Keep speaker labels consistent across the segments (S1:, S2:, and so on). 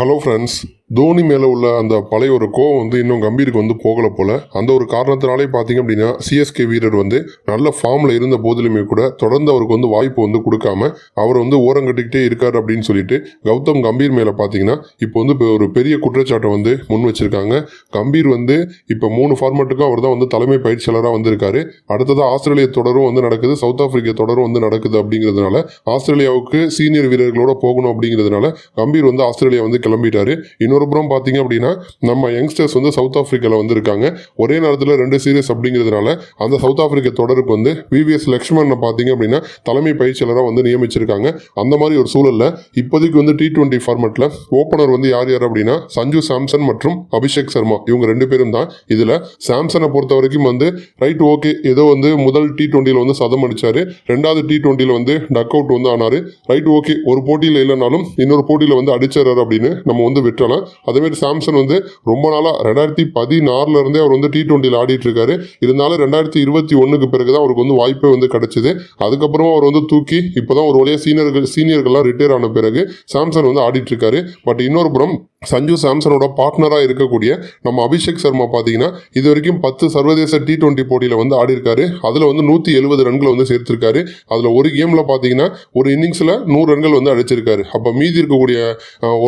S1: Hello friends Dhoni மேலே உள்ள அந்த பழைய ஒரு கோவம் வந்து இன்னும் கம்பீருக்கு வந்து போகலை போல். அந்த ஒரு காரணத்தினாலே பார்த்தீங்க அப்படின்னா சிஎஸ்கே வீரர் வந்து நல்ல ஃபார்மில் இருந்த போதிலுமே கூட தொடர்ந்து அவருக்கு வந்து வாய்ப்பு வந்து கொடுக்காம அவர் வந்து ஓரங்கட்டிக்கிட்டே இருக்கார் அப்படின்னு சொல்லிட்டு கௌதம் கம்பீர் மேலே பார்த்தீங்கன்னா இப்போ வந்து இப்போ ஒரு பெரிய குற்றச்சாட்டை வந்து முன் வச்சிருக்காங்க. கம்பீர் வந்து இப்போ மூணு ஃபார்மேட்டுக்கும் அவர் தான் வந்து தலைமை பயிற்சியாளராக வந்திருக்காரு. அடுத்ததாக ஆஸ்திரேலிய தொடரும் வந்து நடக்குது சவுத் ஆஃப்ரிக்கா தொடரும் வந்து நடக்குது அப்படிங்கிறதுனால ஆஸ்திரேலியாவுக்கு சீனியர் வீரர்களோட போகணும் அப்படிங்கிறதுனால கம்பீர் வந்து ஆஸ்திரேலியா வந்து கிளம்பிட்டாரு. இன்னொரு புறம் பார்த்தீங்க அப்படின்னா நம்ம யங்ஸ்டர்ஸ் வந்து சவுத் ஆஃப்ரிக்காவில் வந்திருக்காங்க. ஒரே நேரத்தில் ரெண்டு சீரியஸ் அப்படிங்கிறதுனால அந்த சவுத் ஆப்பிரிக்க தொடருக்கு வந்து விவிஎஸ் லக்ஷ்மணனை பார்த்தீங்க அப்படின்னா தலைமை பயிற்சியாளராக வந்து நியமிச்சிருக்காங்க. அந்த மாதிரி ஒரு சூழலில் இப்போதைக்கு வந்து டி டுவெண்ட்டி ஃபார்மெட்டில் ஓப்பனர் வந்து யார் யார் அப்படின்னா சஞ்சு சாம்சன் மற்றும் அபிஷேக் சர்மா. இவங்க ரெண்டு பேரும் தான் இதில். சாம்சனை பொறுத்த வரைக்கும் வந்து ரைட் ஓகே ஏதோ வந்து முதல் டி டுவெண்ட்டியில் வந்து சதம் அடித்தார் ரெண்டாவது டி டுவெண்ட்டியில் வந்து டக் அவுட் வந்து ஆனார். ரைட் ஓகே ஒரு போட்டியில் இல்லைனாலும் இன்னொரு போட்டியில் வந்து அடிச்சார் அப்படின்னு நம்ம வந்து விட்டுறலாம். அதேமாரி சாம்சன் வந்து ரொம்ப நாளாக ரெண்டாயிரத்தி பதினாறுல இருந்தே அவர் வந்து டி டுவெண்ட்டியில் ஆடிட்டு இருக்காரு இருந்தாலும் ரெண்டாயிரத்தி இருபத்தி ஒன்றுக்கு பிறகு தான் அவருக்கு வந்து வாய்ப்பே வந்து கிடச்சிது. அதுக்கப்புறமா அவர் வந்து தூக்கி இப்போதான் ஒரு வழியாக சீனியர்கள் சீனியர்கள்லாம் ரிட்டையர் ஆன பிறகு சாம்சன் வந்து ஆடிட்டு இருக்காரு பட் இன்னொரு புறம் சஞ்சு சாம்சனோட பார்ட்னராக இருக்கக்கூடிய நம்ம அபிஷேக் சர்மா பார்த்தீங்கன்னா இது வரைக்கும் பத்து சர்வதேச டி டுவெண்ட்டி போட்டியில் வந்து ஆடிருக்காரு. அதில் வந்து நூற்றி எழுபது ரன்களை வந்து சேர்த்திருக்காரு. அதில் ஒரு கேமில் பார்த்தீங்கன்னா ஒரு இன்னிங்ஸில் நூறு ரன்கள் வந்து அடிச்சிருக்காரு. அப்போ மீதி இருக்கக்கூடிய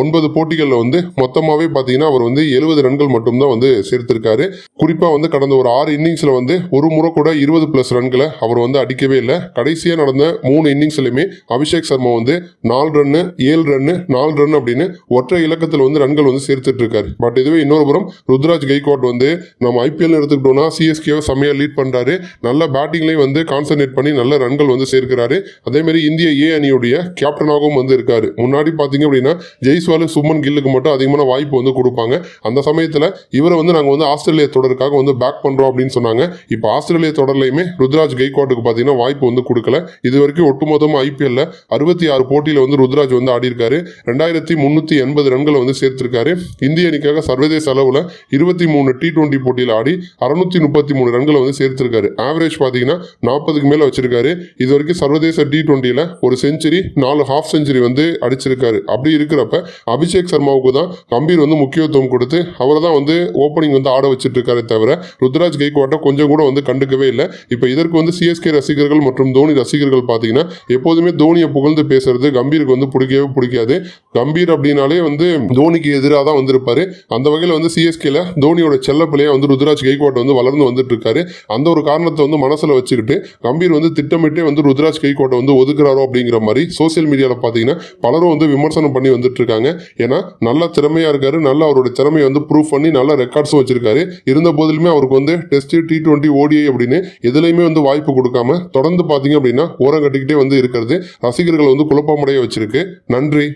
S1: ஒன்பது போட்டிகளில் வந்து மொத்தமாகவே பார்த்தீங்கன்னா அவர் வந்து எழுபது ரன்கள் மட்டும்தான் வந்து சேர்த்திருக்காரு. குறிப்பாக வந்து கடந்த ஒரு ஆறு இன்னிங்ஸில் வந்து ஒரு முறை கூட இருபது ப்ளஸ் ரன்களை அவர் வந்து அடிக்கவே இல்லை. கடைசியாக நடந்த மூணு இன்னிங்ஸ்லையுமே அபிஷேக் சர்மா வந்து நாலு ரன்னு ஏழு ரன்னு நாலு ரன் அப்படின்னு ஒற்றை இலக்கத்தில் வந்து ரன்கள் வந்து சேர்த்துட்டு இருக்காரு பட் இதுவே இன்னொரு புறம் ருத்ராஜ் கைக்வாட் வந்து நம்ம ஐபிஎல் எடுத்துக்கிட்டோம்னா சிஎஸ்கேவை செம்மையாக லீட் பண்ணுறாரு நல்ல பேட்டிங்லேயும் வந்து கான்சன்ட்ரேட் பண்ணி நல்ல ரன்கள் வந்து சேர்க்கிறாரு. அதேமாரி இந்திய ஏ அணியுடைய கேப்டனாகவும் வந்து இருக்காரு. முன்னாடி பார்த்தீங்க அப்படின்னா ஜெய்ஸ்வாலு சுமன் கில்லுக்கு மட்டும் அதிகமான வாய்ப்பு வந்து கொடுப்பாங்க. அந்த சமயத்தில் இவரை வந்து நாங்கள் வந்து ஆஸ்திரேலிய தொடருக்காக வந்து பேக் பண்ணுறோம் அப்படின்னு சொன்னாங்க. இப்போ ஆஸ்திரேலிய தொடர்லையுமே ருத்ராஜ் கைக்வாட்டுக்கு பார்த்தீங்கன்னா வாய்ப்பு வந்து கொடுக்கல. இது வரைக்கும் ஒட்டுமொத்தமாக ஐபிஎல்ல அறுபத்தி ஆறு போட்டியில் வந்து ருத்ராஜ் வந்து ஆடியிருக்காரு. ரெண்டாயிரத்தி முந்நூற்றி எண்பது ரன்களை வந்து சேர்த்திருக்காரு. இந்திய அணிக்காக சர்வதேச அளவில் இருபத்தி மூணு டி டுவெண்ட்டி போட்டியில் ஆடி அறுநூத்தி முப்பத்தி மூணு ரன்களை வந்து சேர்த்திருக்காரு. ஆவரேஜ் பார்த்தீங்கன்னா நாற்பதுக்கு மேலே வச்சிருக்காரு. இது வரைக்கும் சர்வதேச டி டுவெண்ட்டியில் ஒரு செஞ்சுரி நாலு ஹாஃப் செஞ்சுரி வந்து அடிச்சிருக்காரு. அப்படி இருக்கிறப்ப அபிஷேக் சர்மாவுக்கு தான் கம்பீர் வந்து முக்கியத்துவம் கொடுத்து அவரை தான் வந்து ஓப்பனிங் வந்து ஆட வச்சுட்டு இருக்காரு தவிர ருத்ராஜ் கைக்வாட்டை கொஞ்சம் கூட வந்து கண்டுக்கவே இல்லை. இப்போ இதற்கு வந்து சிஎஸ்கே ரசிகர்கள் மற்றும் தோனி ரசிகர்கள் பார்த்தீங்கன்னா எப்போதுமே தோனியை புகழ்ந்து பேசுறது கம்பீருக்கு வந்து பிடிக்கவே பிடிக்காது. கம்பீர் அப்படின்னாலே வந்து தோனிக்கு எதிராக தான் வந்திருப்பாரு. அந்த வகையில் வந்து சிஎஸ்கேல தோனியோட செல்ல வந்து ருத்ராஜ் கைக்வாட் வந்து வளர்ந்து வந்துட்டு இருக்காரு அந்த ஒரு காரணத்தை வந்து மனசில் வச்சுக்கிட்டு கம்பீர் வந்து திட்டமிட்டே வந்து ருத்ராஜ் கைக்வாட்டை வந்து ஒதுக்குறாரோ அப்படிங்கிற மாதிரி சோசியல் மீடியாவில் பார்த்தீங்கன்னா பலரும் வந்து விமர்சனம் பண்ணி வந்துட்டு இருக்காங்க ஏன்னா நல்ல திறமையாக இருக்காரு. நல்லா அவரோட திறமையை வந்து ப்ரூவ் பண்ணி நல்லா ரெக்கார்ட்ஸும் வச்சிருக்காரு. இருந்த போதிலுமே அவருக்கு வந்து டெஸ்ட் டி டுவெண்ட்டி ஓடிஐ அப்படின்னு எதுலையுமே வந்து வாய்ப்பு கொடுக்காம தொடர்ந்து பார்த்தீங்க அப்படின்னா ஓரம் கட்டிக்கிட்டே வந்து இருக்கிறது. ரசிகர்களை வந்து குழப்பமடைய வச்சிருக்கு. நன்றி.